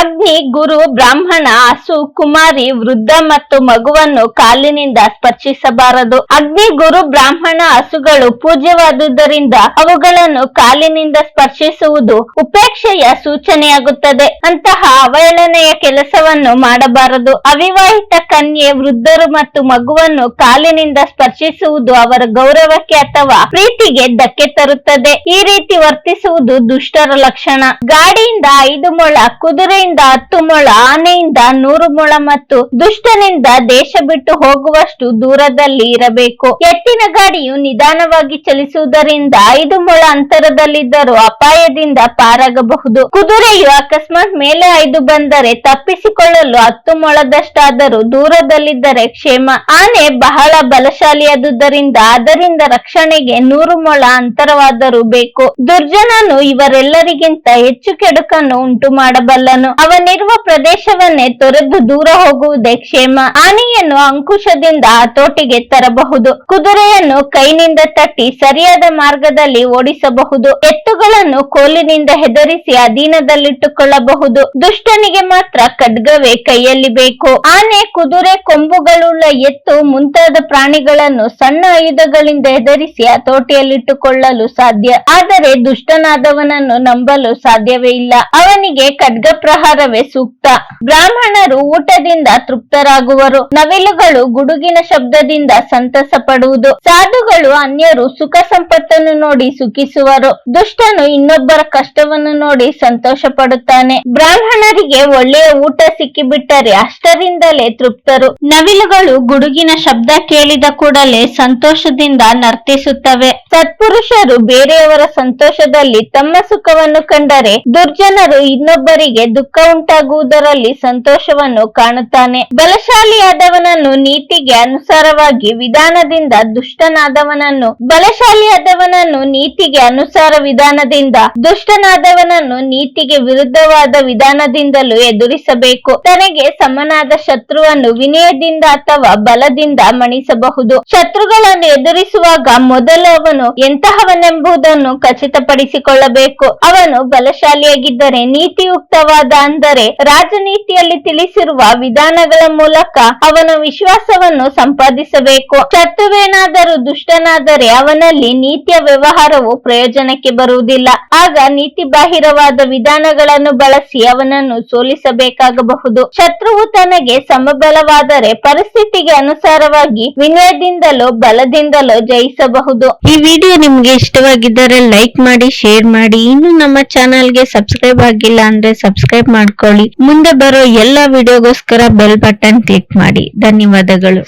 ಅಗ್ನಿ ಗುರು, ಬ್ರಾಹ್ಮಣ, ಹಸು, ಕುಮಾರಿ, ವೃದ್ಧ ಮತ್ತು ಮಗುವನ್ನು ಕಾಲಿನಿಂದ ಸ್ಪರ್ಶಿಸಬಾರದು. ಅಗ್ನಿ, ಗುರು, ಬ್ರಾಹ್ಮಣ, ಹಸುಗಳು ಪೂಜ್ಯವಾದುದರಿಂದ ಅವುಗಳನ್ನು ಕಾಲಿನಿಂದ ಸ್ಪರ್ಶಿಸುವುದು ಉಪೇಕ್ಷೆಯ ಸೂಚನೆಯಾಗುತ್ತದೆ. ಅಂತಹ ಅವಹೇಳನೆಯ ಕೆಲಸವನ್ನು ಮಾಡಬಾರದು. ಅವಿವಾಹಿತ ಕನ್ಯೆ, ವೃದ್ಧರು ಮತ್ತು ಮಗುವನ್ನು ಕಾಲಿನಿಂದ ಸ್ಪರ್ಶಿಸುವುದು ಅವರ ಗೌರವಕ್ಕೆ ಅಥವಾ ಪ್ರೀತಿಗೆ ಧಕ್ಕೆ ತರುತ್ತದೆ. ಈ ರೀತಿ ವರ್ತಿಸುವುದು ದುಷ್ಟರ ಲಕ್ಷಣ. ಗಾಡಿಯಿಂದ ಐದು ಮೊಳ ಕುದುರೆಯಿಂದ ಹತ್ತು ಮೊಳ ಆನೆಯಿಂದ ನೂರು ಮೊಳ ಮತ್ತು ದುಷ್ಟನಿಂದ ದೇಶ ಬಿಟ್ಟು ಹೋಗುವಷ್ಟು ದೂರದಲ್ಲಿ ಇರಬೇಕು. ಎತ್ತಿನ ಗಾಡಿಯು ನಿಧಾನವಾಗಿ ಚಲಿಸುವುದರಿಂದ ಐದು ಮೊಳ ಅಂತರದಲ್ಲಿದ್ದರೂ ಅಪಾಯದಿಂದ ಪಾರಾಗಬಹುದು. ಕುದುರೆಯು ಅಕಸ್ಮಾತ್ ಮೇಲೆ ಐದು ಬಂದರೆ ತಪ್ಪಿಸಿಕೊಳ್ಳಲು ಹತ್ತು ಮೊಳದಷ್ಟಾದರೂ ದೂರದಲ್ಲಿದ್ದರೆ ಕ್ಷೇಮ. ಆನೆ ಬಹಳ ಬಲಶಾಲಿಯಾದುದರಿಂದ ಅದರಿಂದ ರಕ್ಷಣೆಗೆ ನೂರು ಮೊಳ ಅಂತರವಾದರೂ ಬೇಕು. ದುರ್ಜನನು ಇವರೆಲ್ಲರಿಗಿಂತ ಹೆಚ್ಚು ಕೆಡುಕನ್ನು ಉಂಟು ಮಾಡಬಲ್ಲನು ಅವನಿರುವ ಪ್ರದೇಶವನ್ನೇ ತೊರೆದು ದೂರ ಹೋಗುವುದೇ ಕ್ಷೇಮ. ಆನೆಯನ್ನು ಅಂಕುಶದಿಂದ ಹತೋಟಿಗೆ ತರಬಹುದು. ಕುದುರೆಯನ್ನು ಕೈನಿಂದ ತಟ್ಟಿ ಸರಿಯಾದ ಮಾರ್ಗದಲ್ಲಿ ಓಡಿಸಬಹುದು. ಎತ್ತುಗಳನ್ನು ಕೋಲಿನಿಂದ ಹೆದರಿಸಿ ಅಧೀನದಲ್ಲಿಟ್ಟುಕೊಳ್ಳಬಹುದು. ದುಷ್ಟನಿಗೆ ಮಾತ್ರ ಖಡ್ಗವೇ ಕೈಯಲ್ಲಿ ಬೇಕು. ಆನೆ, ಕುದುರೆ, ಕೊಂಬುಗಳುಳ್ಳ ಎತ್ತು, ಮುಂತಾದ ಪ್ರಾಣಿಗಳನ್ನು ಸಣ್ಣ ಆಯುಧಗಳಿಂದ ಹೆದರಿಸಿ ಹತೋಟಿಯಲ್ಲಿಟ್ಟುಕೊಳ್ಳಲು ಸಾಧ್ಯ. ಆದರೆ ದುಷ್ಟನಾದವನನ್ನು ನಂಬಲು ಸಾಧ್ಯವೇ ಇಲ್ಲ. ಅವನಿಗೆ ಖಡ್ಗ ಪ್ರಹಾರವೇ ಸೂಕ್ತ. ಬ್ರಾಹ್ಮಣರು ಊಟದಿಂದ ತೃಪ್ತರಾಗುವರು. ನವಿಲುಗಳು ಗುಡುಗಿನ ಶಬ್ದದಿಂದ ಸಂತಸ ಪಡುವುದು ಸಾಧುಗಳು ಅನ್ಯರು ಸುಖ ಸಂಪತ್ತನ್ನು ನೋಡಿ ಸುಖಿಸುವರು. ದುಷ್ಟನು ಇನ್ನೊಬ್ಬರ ಕಷ್ಟವನ್ನು ನೋಡಿ ಸಂತೋಷ ಪಡುತ್ತಾನೆ ಬ್ರಾಹ್ಮಣರಿಗೆ ಒಳ್ಳೆಯ ಊಟ ಸಿಕ್ಕಿಬಿಟ್ಟರೆ ಅಷ್ಟರಿಂದಲೇ ತೃಪ್ತರು. ನವಿಲುಗಳು ಗುಡುಗಿನ ಶಬ್ದ ಕೇಳಿದ ಕೂಡಲೇ ಸಂತೋಷದಿಂದ ನರ್ತಿಸುತ್ತವೆ. ಸತ್ಪುರುಷರು ಬೇರೆಯವರ ಸಂತೋಷದಲ್ಲಿ ತಮ್ಮ ಸುಖವನ್ನು ಕಂಡರೆ ದುರ್ಜನರು ಇನ್ನೊಬ್ಬರಿಗೆ ದುಃಖ ಉಂಟಾಗುವುದರಲ್ಲಿ ಸಂತೋಷವನ್ನು ಕಾಣುತ್ತಾನೆ. ಬಲಶಾಲಿಯಾದವನನ್ನು ನೀತಿಗೆ ಅನುಸಾರವಾಗಿ ವಿಧಾನದಿಂದ ದುಷ್ಟನಾದವನನ್ನು ಬಲಶಾಲಿಯಾದವನನ್ನು ನೀತಿಗೆ ಅನುಸಾರ ವಿಧಾನದಿಂದ ದುಷ್ಟನಾದವನನ್ನು ನೀತಿಗೆ ವಿರುದ್ಧವಾದ ವಿಧಾನದಿಂದಲೂ ಎದುರಿಸಬೇಕು. ತನಗೆ ಸಮನಾದ ಶತ್ರುವನ್ನು ವಿನಯದಿಂದ ಅಥವಾ ಬಲದಿಂದ ಮಣಿಸಬಹುದು. ಶತ್ರುಗಳನ್ನು ಎದುರಿಸುವಾಗ ಮೊದಲು ಅವನು ಎಂತಹವನೆಂಬುದನ್ನು ಖಚಿತಪಡಿಸಿಕೊಳ್ಳಬೇಕು. ಅವನು ಬಲಶಾಲಿಯಾಗಿದ್ದರೆ ನೀತಿಯುಕ್ತವಾದ ಅಂದರೆ ರಾಜನೀತಿಯಲ್ಲಿ ತಿಳಿಸಿರುವ ವಿಧಾನಗಳ ಮೂಲಕ ಅವನ ವಿಶ್ವಾಸವನ್ನು ಸಂಪಾದಿಸಬೇಕು. ಶತ್ರುವೇನಾದರೂ ದುಷ್ಟನಾದರೆ ಅವನಲ್ಲಿ ನೀತಿಯ ವ್ಯವಹಾರವು ಪ್ರಯೋಜನಕ್ಕೆ ಬರುವುದಿಲ್ಲ. ಆಗ ನೀತಿ ಬಾಹಿರವಾದ ವಿಧಾನಗಳನ್ನು ಬಳಸಿ ಅವನನ್ನು ಸೋಲಿಸಬೇಕಾಗಬಹುದು. ಶತ್ರುವು ತನಗೆ ಸಮಬಲವಾದರೆ ಪರಿಸ್ಥಿತಿಗೆ ಅನುಸಾರವಾಗಿ ವಿನಯದಿಂದಲೋ ಬಲದಿಂದಲೋ ಜಯಿಸಬಹುದು. ಈ ವಿಡಿಯೋ ನಿಮ್ಗೆ ಇಷ್ಟವಾಗಿದ್ದರೆ ಲೈಕ್ ಮಾಡಿ, ಶೇರ್ ಮಾಡಿ. ಇನ್ನು ನಮ್ಮ ಚಾನಲ್ಗೆ ಸಬ್ಸ್ಕ್ರೈಬ್ ಆಗಿಲ್ಲ ಅಂದ್ರೆ ಸಬ್ಸ್ಕ್ರೈಬ್ ಮಾಡ್ಕೊಳ್ಳಿ. ಮುಂದೆ ಬರೋ ಎಲ್ಲಾ ವಿಡಿಯೋಗೋಸ್ಕರ ಬೆಲ್ ಬಟನ್ ಕ್ಲಿಕ್ ಮಾಡಿ. ಧನ್ಯವಾದಗಳು.